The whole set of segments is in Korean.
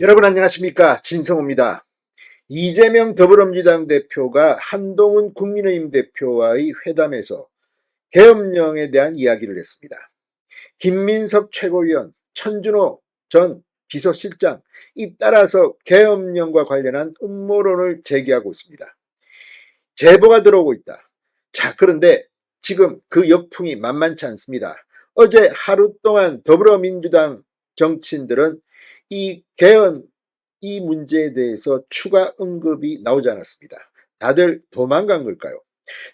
여러분 안녕하십니까 진성호입니다. 이재명 더불어민주당 대표가 한동훈 국민의힘 대표와의 회담에서 계엄령에 대한 이야기를 했습니다. 김민석 최고위원, 천준호 전 비서실장 잇따라서 계엄령과 관련한 음모론을 제기하고 있습니다. 제보가 들어오고 있다. 자 그런데 지금 그 역풍이 만만치 않습니다. 어제 하루 동안 더불어민주당 정치인들은 이 개헌 이 문제에 대해서 추가 언급이 나오지 않았습니다. 다들 도망간 걸까요?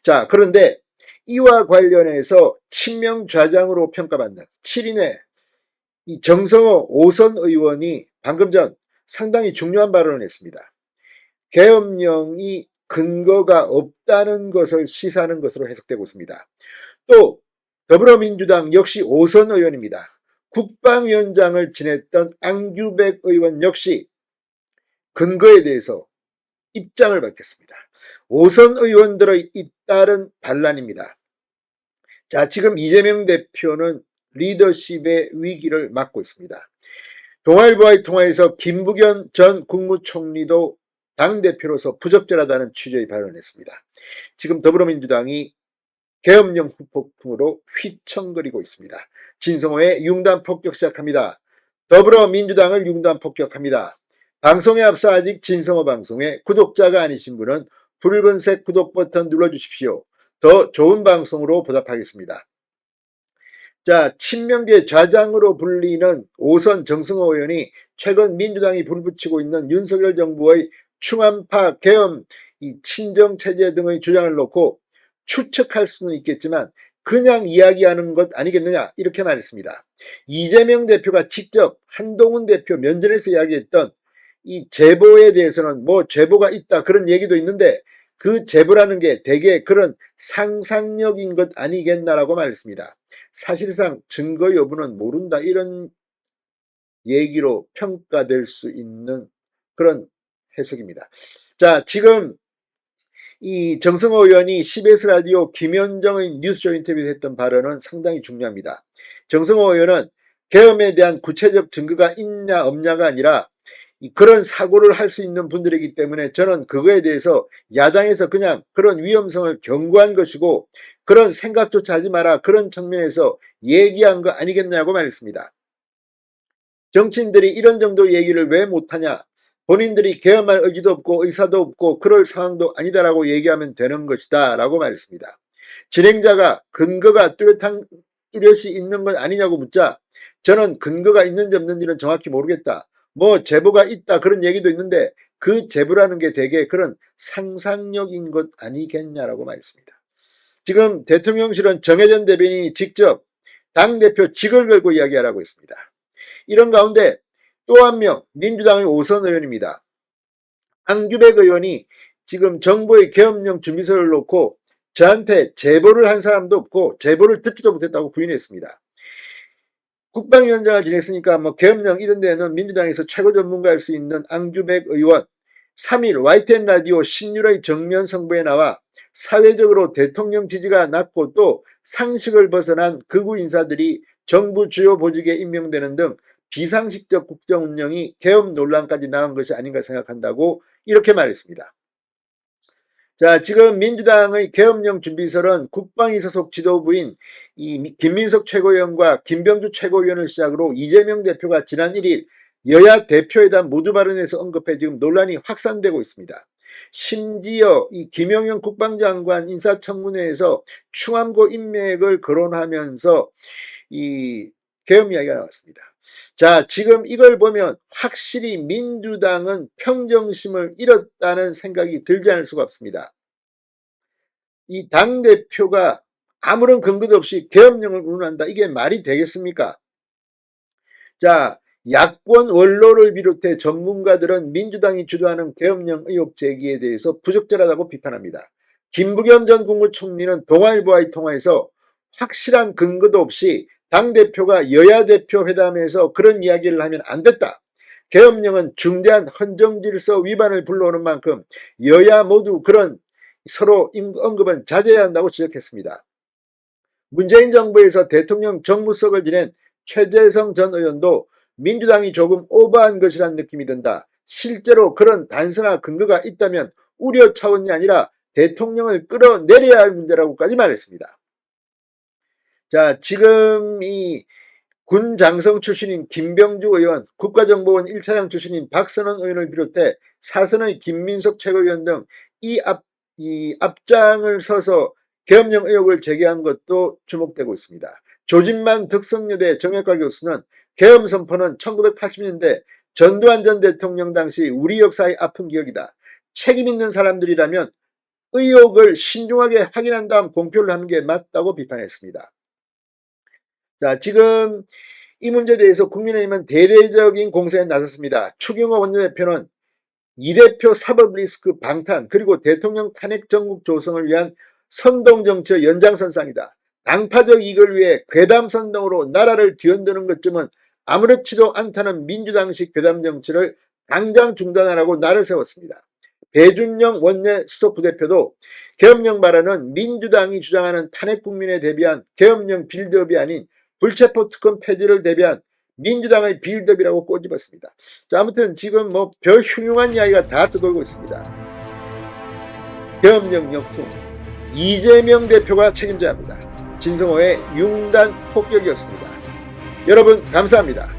자, 그런데 이와 관련해서 친명좌장으로 평가받는 7인의 이 정성호 오선 의원이 방금 전 상당히 중요한 발언을 했습니다. 계엄령이 근거가 없다는 것을 시사하는 것으로 해석되고 있습니다. 또 더불어민주당 역시 오선 의원입니다. 국방위원장을 지냈던 안규백 의원 역시 근거에 대해서 입장을 밝혔습니다. 오선 의원들의 잇따른 반란입니다. 자, 지금 이재명 대표는 리더십의 위기를 맞고 있습니다. 동아일보와의 통화에서 김부겸 전 국무총리도 당대표로서 부적절하다는 취지의 발언을 했습니다. 지금 더불어민주당이 계엄령 후폭풍으로 휘청거리고 있습니다. 진성호의 융단 폭격 시작합니다. 더불어민주당을 융단 폭격합니다. 방송에 앞서 아직 진성호 방송에 구독자가 아니신 분은 붉은색 구독 버튼 눌러주십시오. 더 좋은 방송으로 보답하겠습니다. 자, 친명계 좌장으로 불리는 오선 정승호 의원이 최근 민주당이 불붙이고 있는 윤석열 정부의 충암파 계엄, 이 친정체제 등의 주장을 놓고 추측할 수는 있겠지만 그냥 이야기하는 것 아니겠느냐 이렇게 말했습니다. 이재명 대표가 직접 한동훈 대표 면전에서 이야기했던 이 제보에 대해서는 뭐 제보가 있다 그런 얘기도 있는데 그 제보라는 게 대개 그런 상상력인 것 아니겠나라고 말했습니다. 사실상 증거 여부는 모른다 이런 얘기로 평가될 수 있는 그런 해석입니다. 자, 지금 이 정성호 의원이 CBS 라디오 김현정의 뉴스쇼 인터뷰에 했던 발언은 상당히 중요합니다. 정성호 의원은 계엄에 대한 구체적 증거가 있냐 없냐가 아니라 그런 사고를 할 수 있는 분들이기 때문에 저는 그거에 대해서 야당에서 그냥 그런 위험성을 경고한 것이고 그런 생각조차 하지 마라 그런 측면에서 얘기한 거 아니겠냐고 말했습니다. 정치인들이 이런 정도 얘기를 왜 못하냐 본인들이 계엄할 의지도 없고 의사도 없고 그럴 상황도 아니다라고 얘기하면 되는 것이다 라고 말했습니다. 진행자가 근거가 뚜렷한, 뚜렷이 있는 건 아니냐고 묻자 저는 근거가 있는지 없는지는 정확히 모르겠다. 뭐 제보가 있다 그런 얘기도 있는데 그 제보라는 게 되게 그런 상상력인 것 아니겠냐라고 말했습니다. 지금 대통령실은 정혜전 대변인이 직접 당대표 직을 걸고 이야기하라고 했습니다. 이런 가운데 또 한 명 민주당의 오선 의원입니다. 안규백 의원이 지금 정부의 계엄령 준비서를 놓고 저한테 제보를 한 사람도 없고 제보를 듣지도 못했다고 부인했습니다. 국방위원장을 지냈으니까 뭐 계엄령 이런 데는 민주당에서 최고 전문가일 수 있는 앙규백 의원 3일 YTN 라디오 신율의 정면 성부에 나와 사회적으로 대통령 지지가 낮고 또 상식을 벗어난 극우 인사들이 정부 주요 보직에 임명되는 등 비상식적 국정 운영이 계엄 논란까지 나온 것이 아닌가 생각한다고 이렇게 말했습니다. 자, 지금 민주당의 계엄령 준비설은 국방위 소속 지도부인 이 김민석 최고위원과 김병주 최고위원을 시작으로 이재명 대표가 지난 1일 여야 대표회담 모두 발언에서 언급해 지금 논란이 확산되고 있습니다. 심지어 이 김영현 국방장관 인사청문회에서 충암고 인맥을 거론하면서 이 계엄 이야기가 나왔습니다. 자, 지금 이걸 보면 확실히 민주당은 평정심을 잃었다는 생각이 들지 않을 수가 없습니다. 이 당대표가 아무런 근거도 없이 계엄령을 운운한다. 이게 말이 되겠습니까? 자, 야권 원로를 비롯해 전문가들은 민주당이 주도하는 계엄령 의혹 제기에 대해서 부적절하다고 비판합니다. 김부겸 전 국무총리는 동아일보와의 통화에서 확실한 근거도 없이 당대표가 여야 대표 회담에서 그런 이야기를 하면 안 됐다. 계엄령은 중대한 헌정질서 위반을 불러오는 만큼 여야 모두 그런 서로 언급은 자제해야 한다고 지적했습니다. 문재인 정부에서 대통령 정무석을 지낸 최재성 전 의원도 민주당이 조금 오버한 것이란 느낌이 든다. 실제로 그런 단서나 근거가 있다면 우려 차원이 아니라 대통령을 끌어내려야 할 문제라고까지 말했습니다. 자, 지금 이 군 장성 출신인 김병주 의원, 국가정보원 1차장 출신인 박선원 의원을 비롯해 사선의 김민석 최고위원 등 이 앞, 이 앞장을 서서 계엄령 의혹을 제기한 것도 주목되고 있습니다. 조진만 덕성여대 정약과 교수는 계엄 선포는 1980년대 전두환 전 대통령 당시 우리 역사의 아픈 기억이다. 책임 있는 사람들이라면 의혹을 신중하게 확인한 다음 공표를 하는 게 맞다고 비판했습니다. 자, 지금 이 문제에 대해서 국민의힘은 대대적인 공세에 나섰습니다. 추경호 원내대표는 이 대표 사법 리스크 방탄 그리고 대통령 탄핵 전국 조성을 위한 선동 정치의 연장선상이다. 당파적 이익을 위해 괴담 선동으로 나라를 뒤흔드는 것쯤은 아무렇지도 않다는 민주당식 괴담 정치를 당장 중단하라고 날을 세웠습니다. 배준영 원내 수석 부대표도 계엄령 발언은 민주당이 주장하는 탄핵 국민에 대비한 계엄령 빌드업이 아닌 불체포 특검 폐지를 대비한 민주당의 빌드업이라고 꼬집었습니다. 자, 아무튼 지금 뭐 별 흉흉한 이야기가 다 떠돌고 있습니다. 계엄령 역풍 이재명 대표가 책임져야 합니다. 진성호의 융단 폭격이었습니다. 여러분 감사합니다.